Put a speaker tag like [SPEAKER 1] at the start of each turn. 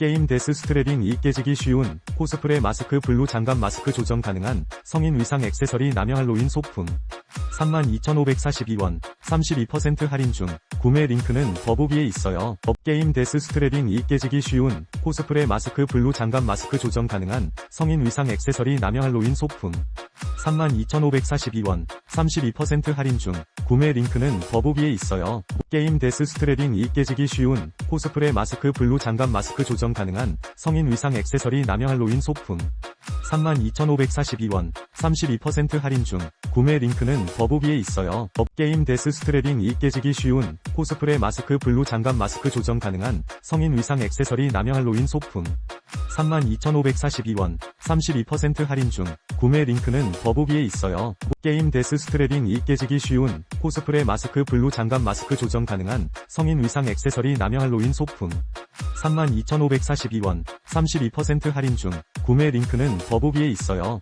[SPEAKER 1] 게임 데스 스트랩ing 이 깨지기 쉬운 코스프레 마스크 블루 장갑 마스크 조정 가능한 성인 위상 액세서리 남녀 할로윈 소품 32,542원 32% 할인 중 구매 링크는 더보기에 있어요. 게임 데스 스트랩ing 이 깨지기 쉬운 코스프레 마스크 블루 장갑 마스크 조정 가능한 성인 위상 액세서리 남녀 할로윈 소품 32,542원 32% 할인 중 구매 링크는 더보기에 있어요. 게임 데스 스트랩ing 이 깨지기 쉬운 코스프레 마스크 블루 장갑 마스크 조정 가능한 성인 위상 액세서리 남녀 할로윈 소품 32,542원 32% 할인 중 구매 링크는 더보기에 있어요. 게임 데스 스트랩ing 이 깨지기 쉬운 코스프레 마스크 블루 장갑 마스크 조정 가능한 성인 위상 액세서리 남녀 할로윈 소품 32,542원 32% 할인 중 구매 링크는 더보기에 있어요. 게임 데스 스트랩ing 이 깨지기 쉬운 코스프레 마스크 블루 장갑 마스크 조정 가능한 성인 위상 액세서리 남녀 할로윈 소품 32,542원 32% 할인 중 구매 링크는 더보기에 있어요.